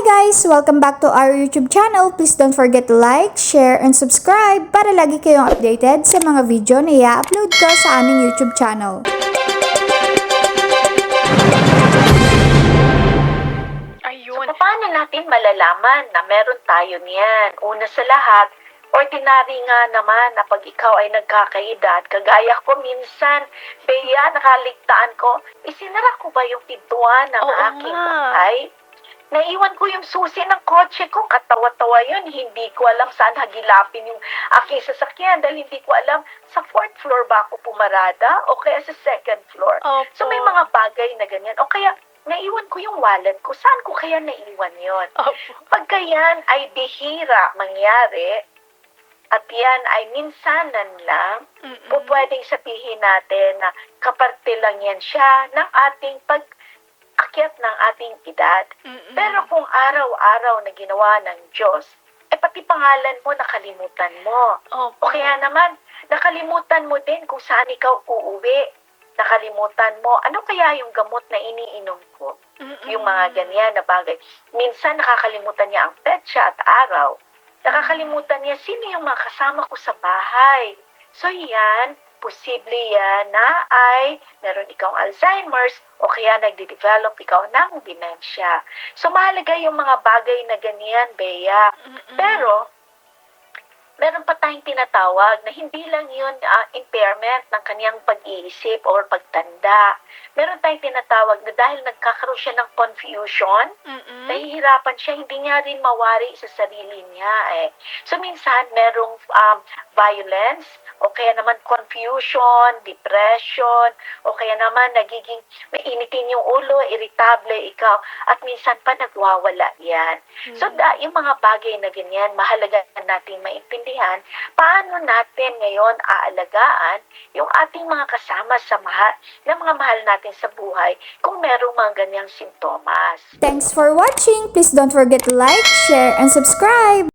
guys! Welcome back to our YouTube channel. Please don't forget to like, share, and subscribe para lagi kayong updated sa mga video na i-upload ko sa aming YouTube channel. Ayun. So, paano natin malalaman na meron tayo niyan? Una sa lahat, ordinary nga naman na pag ikaw ay nagkakaedad, kagaya ko minsan, Bea, nakaligtaan ko, isinara ko ba yung pintuan ng Oo aking nga. bahay? Naiwan ko yung susi ng kotse ko, katawa-tawa yun, hindi ko alam saan hagilapin yung aking sasakyan dahil hindi ko alam sa fourth floor ba ako pumarada o kaya sa second floor. Opo. So may mga bagay na ganyan. O kaya, naiwan ko yung wallet ko. Saan ko kaya naiwan yon? Opo. Pagka yan ay bihira mangyari, at yan ay minsanan lang, Mm-mm. o pwedeng sabihin natin na kaparte lang yan siya ng ating pag akyat ng ating edad. Mm-mm. Pero kung araw-araw na ginawa ng Diyos, eh pati pangalan mo nakalimutan mo. Opo. O kaya naman, nakalimutan mo din kung saan ikaw uuwi. Nakalimutan mo, ano kaya yung gamot na iniinom ko? Mm-mm. Yung mga ganyan na bagay. Minsan nakakalimutan niya ang petsa at araw. Nakakalimutan niya sino yung mga kasama ko sa bahay. So yan, posible yan na ay meron ikaw Alzheimer's o kaya nagde-develop ikaw ng dementia. So mahalaga yung mga bagay na ganyan, Bea. Mm-mm. Pero, meron pa tayong tinatawag na hindi lang yun ah, impairment ng kanyang pag-iisip or pagtanda. Meron tayong tinatawag na dahil nagkakaroon siya ng confusion, Mm-mm. nahihirapan siya, hindi niya rin mawari sa sarili niya eh. So minsan merong um, violence, o kaya naman confusion, depression, o kaya naman nagiging mainitin yung ulo, irritable ikaw, at minsan pa nagwawala yan. So da, yung mga bagay na ganyan, mahalaga nating maintindihan paano natin ngayon aalagaan yung ating mga kasama sa mahal, na mga mahal natin sa buhay kung merong mga ganyang sintomas. Thanks for watching! Please don't forget to like, share, and subscribe!